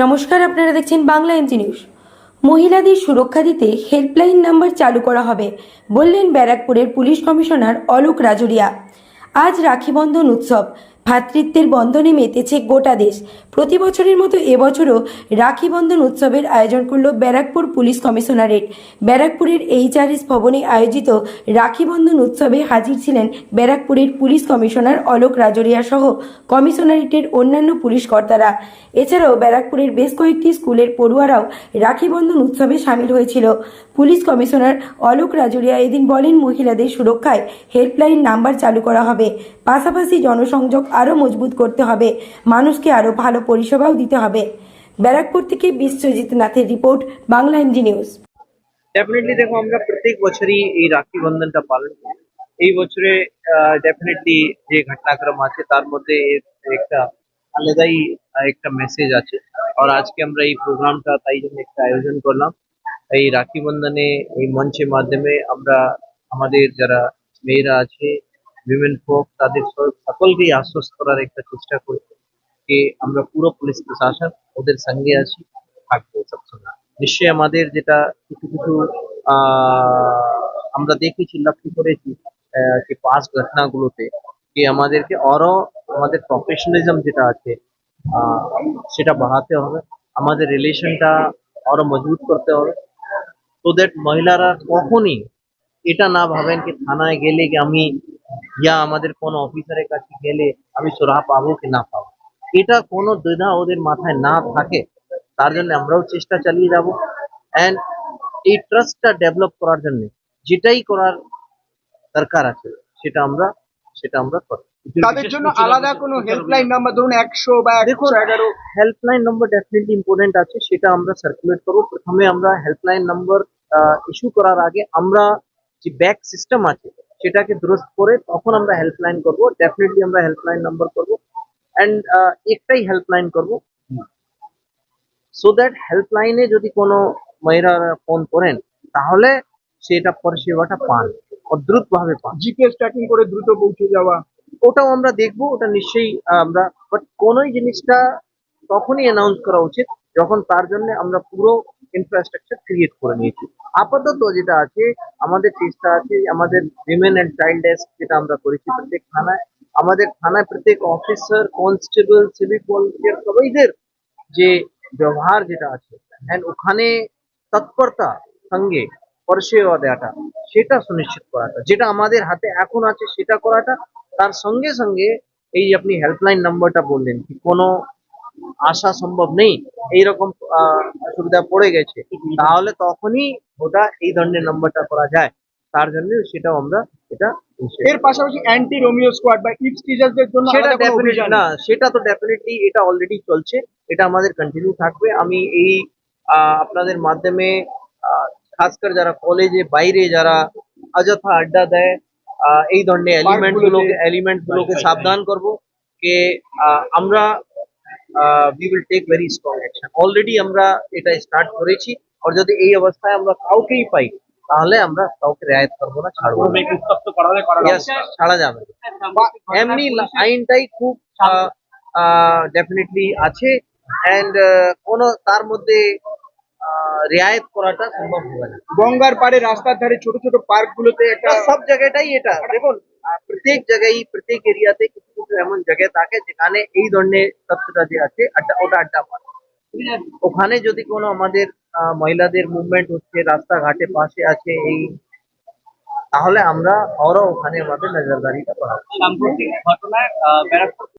নমস্কার, আপনারা দেখছেন বাংলা এমজি নিউজ। মহিলাদের সুরক্ষা দিতে হেল্পলাইন নাম্বার চালু করা হবে, বললেন ব্যারাকপুরের পুলিশ কমিশনার অলোক রাজুরিয়া। আজ রাখিবন্ধন উৎসব ভ্রাতৃত্বের বন্ধনে মেতেছে গোটা দেশ। প্রতি বছরের মতো এবছরও রাখি বন্ধন উৎসবের আয়োজন করল ব্যারাকপুর পুলিশ কমিশনারেট। ব্যারাকপুরের এইচআরএস ভবনে আয়োজিত রাখি বন্ধন উৎসবে হাজির ছিলেন ব্যারাকপুরের পুলিশ কমিশনার অলোক রাজরিয়া সহ কমিশনারেটের অন্যান্য পুলিশ কর্তারা। এছাড়াও ব্যারাকপুরের বেশ কয়েকটি স্কুলের পড়ুয়ারাও রাখি বন্ধন উৎসবে সামিল হয়েছিল। পুলিশ কমিশনার অলোক রাজরিয়া এদিন বলেন, মহিলাদের সুরক্ষায় হেল্পলাইন নাম্বার চালু করা হবে। পাশাপাশি জনসংযোগ আরও মজবুত করতে হবে। মানুষকে আরও ভালো পরিষেবাও দিতে হবে। ব্যারাকপুর থেকে Biswajit নাথের report, Bangla MG news. Definitely দেখো, আমরা প্রত্যেক বছরই এই রাখি বন্ধনটা পালন করি। এই বছরে ডেফিনেটলি যে ঘটনাক্রম আছে, তার মধ্যে একটা আলাদাই একটা মেসেজ আছে। আর আজকে আমরা এই প্রোগ্রামটা তাই জন্য একটা আয়োজন করলাম। এই রাখি বন্ধনে, এই মঞ্চের মাধ্যমে আমরা আমাদের যারা মেয়েরা আছে উইমেন ফোক তাদের সকলকেই আশ্বস্ত করার একটা চেষ্টা করছি যে আমরা পুরো পুলিশ প্রশাসন ওদের সঙ্গে আছি, থাকব সবসময় নিশ্চয়ই আমাদের যেটা কিছু কিছু আমরা দেখেছি, লক্ষ্য করেছি যে পাস ঘটনাগুলোতে যে আমাদেরকে আরও আমাদের প্রফেশনালিজম যেটা আছে সেটা বাড়াতে হবে, আমাদের রিলেশনটা আরও মজবুত করতে হবে তো দ্যাট মহিলারা কখনই এটা না ভাবেন কি থানায় গেলে কি আমি ইয়া আমাদের কোন অফিসারের কাছে গেলে আমি সুরাহা পাবো কি না পাবো? এটা কোনো দ্বিধা ওদের মাথায় না থাকে। তার জন্য আমরাও চেষ্টা চালিয়ে যাব। অ্যান্ড এই ট্রাস্টটা ডেভেলপ করার জন্য যেটাই করার দরকার আছে সেটা আমরা সেটা আমরা করব তাদের জন্য আলাদা কোনো হেল্পলাইন নাম্বার ধরুন একশো বা দেখুন এগারো। হেল্পলাইন নম্বর ডেফিনেটলি ইম্পর্টেন্ট আছে সেটা আমরা সার্কুলেট করব। প্রথমে আমরা হেল্পলাইন নম্বর ইস্যু করার আগে আমরা যে ব্যাক সিস্টেম আছে সেটাকে দুরস্ত করে তখন আমরা হেল্পলাইন করব ডেফিনেটলি আমরা হেল্পলাইন নম্বর করব অ্যান্ড একটাই হেল্পলাইন করব। সো দ্যাট হেল্পলাইনে যদি কোনো মহিলারা ফোন করেন তাহলে সেটা পরিষেবাটা পান অদ্রুত ভাবে পান জিপিএস ট্র্যাকিং করে দ্রুত পৌঁছে যাওয়া। ওটাও আমরা দেখব ওটা নিশ্চয়ই আমরা বাট কোনোই জিনিসটা তখনই অ্যানাউন্স করা উচিত যখন তার জন্য আমরা পুরো ইনফ্রাস্ট্রাকচার ক্রিয়েট করে নিয়েছি। আপাতত যেটা আছে, আমাদের চেষ্টা আছে, আমাদের উইমেন অ্যান্ড চাইল্ড ডেস্ক যেটা আমরা করেছি প্রত্যেক থানায়, আমাদের থানায় প্রত্যেক অফিসার কনস্টেবল সিভিক ভলেন্টিয়ার সবাইদের যে ব্যবহার যেটা আছে অ্যান্ড ওখানে তৎপরতা সঙ্গে পরিষেবা দেওয়াটা, সেটা সুনিশ্চিত করাটা, যেটা আমাদের হাতে এখন আছে সেটা করাটা, তার সঙ্গে সঙ্গে এই আপনি হেল্পলাইন নাম্বারটা বললেন, কি কোনো আসা সম্ভব নেই। এইরকম আহ, অসুবিধা পড়ে গেছে। তাহলে তখনই ওটা এই ধরনের নাম্বারটা করা যায়। তার জন্য সেটাও আমরা এটা এর পাশাপাশি অ্যান্টি রোমিও স্কোয়াড বা ইপস টিচারদের জন্য সেটা ডেফিনেটলি না সেটা তো ডেফিনেটলি এটা অলরেডি চলছে। এটা আমাদের কন্টিনিউ থাকবে। আমি এই আহ, আপনাদের মাধ্যমে খাস করে যারা কলেজে বাইরে যারা অযথা আড্ডা দেয় আহ, এই ধরনের এলিমেন্ট গুলোকে এলিমেন্ট গুলোকে সাবধান করব। যে আহ, আমরা we will take very strong action already আমরা এটা স্টার্ট করেছি। আর যদি এই অবস্থায় আমরা কাউকেই পাই তাহলে আমরা কাউকে রেয়ায়ত করব না ছাড়বো ছাড়া যাবে এমনি আইনটাই খুব ডেফিনেটলি আছে। এন্ড কোনো তার মধ্যে আহ, রিয়ায়েত করাটা সম্ভব হবে না। গঙ্গার পাড়ে রাস্তার ধারে ছোট ছোট পার্ক গুলোতে একটা সব জায়গাটাই এটা। দেখুন আহ, প্রত্যেক জায়গায় প্রত্যেক এরিয়াতে এমন জায়গায় থাকে যেখানে এই ধরনের যে আছে, আড্ডা ওটা আড্ডা পারে ওখানে যদি কোনো আমাদের মহিলাদের মুভমেন্ট হচ্ছে, রাস্তাঘাটে পাশে আছে এই, তাহলে আমরা আরও ওখানে আমাদের নজরদারিটা করা